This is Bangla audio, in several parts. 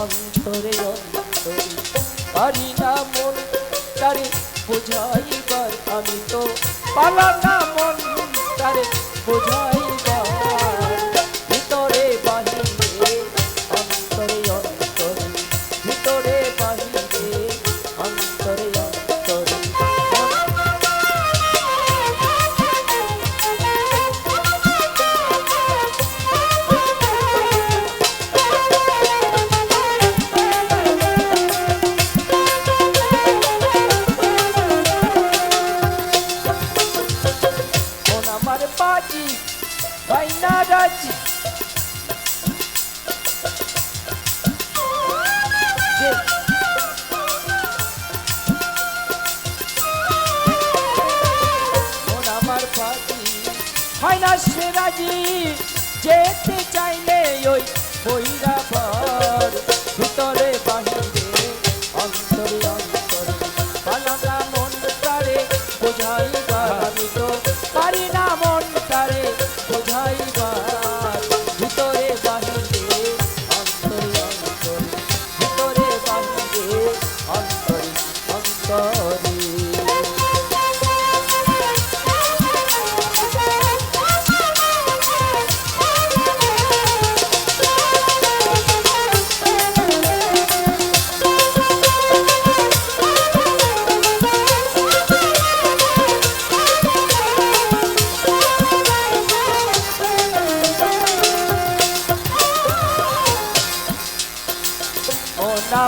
অন্তরে অন্তরে পারি না মন তারে বোঝাইবার আমি তো পালা না। হয় না সে রাজি যেতে চাইলে ওই বইরা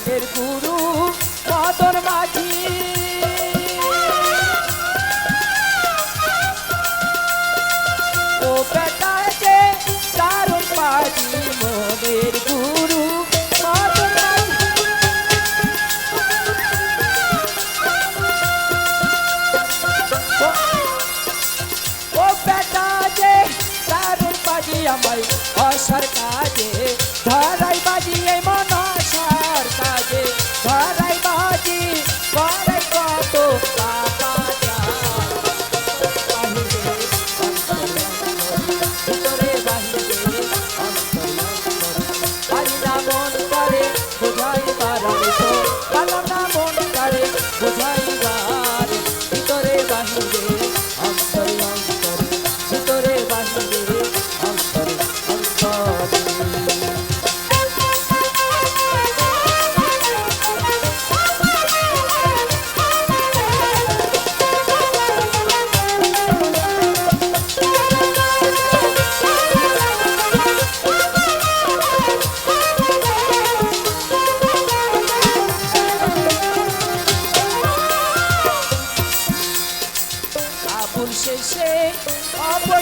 চোখের গুরু মাঝি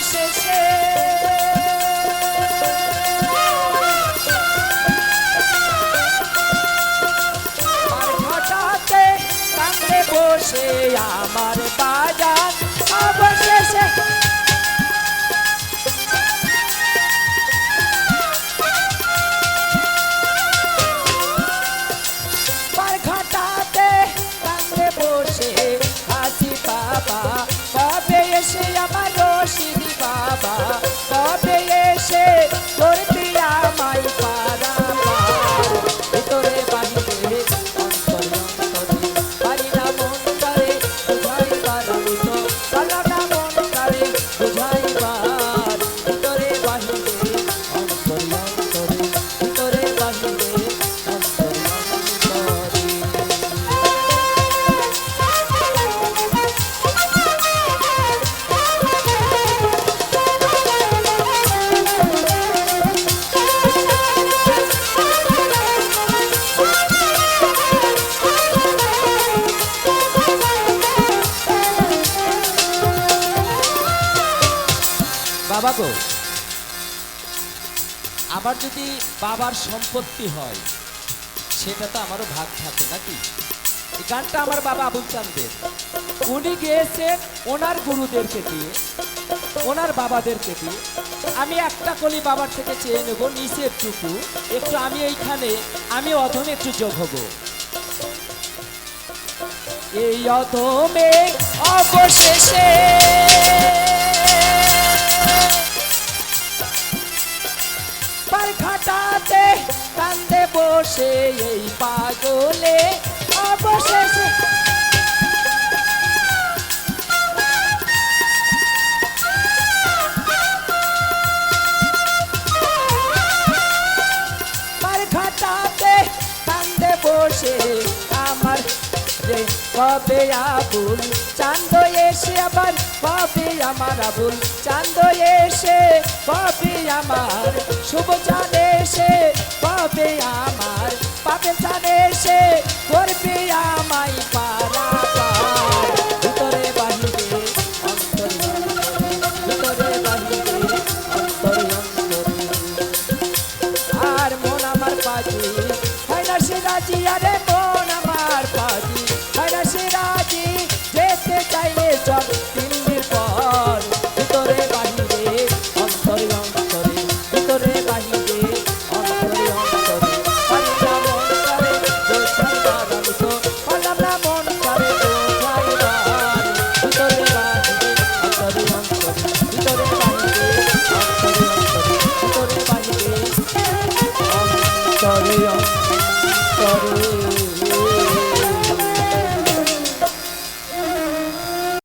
says গো আমার যদি বাবার সম্পত্তি হয়, সেটা তো আমারও ভাগ থাকে নাকি? এই গানটা আমার বাবা আবুল চান্দের উনি গিয়েছেন ওনার গুরুদেরকে দিয়ে, ওনার বাবাদেরকে দিয়ে। আমি একটা কলি বাবার থেকে চেয়ে নেব, নিচের টুকু। একটু আমি এইখানে, আমি অধমে একটু যোগ হব। এই অধমে অবশেষে বসে এই পাগলে, অবশেষে। বসে আমার কবে আবুল? চান্দ এসে আবার, কবে আমার আবুল? চান্দ এসে, কবে আমার? শুভ চাঁদ এসে কবে আমার। পাপে চাঁদ এসে করবে আমায় পারা ভিতরে বাহিরে অন্তরে ভিতরে বাহিরে অন্তরে অন্তরে। আর মন আমার পাজি হয়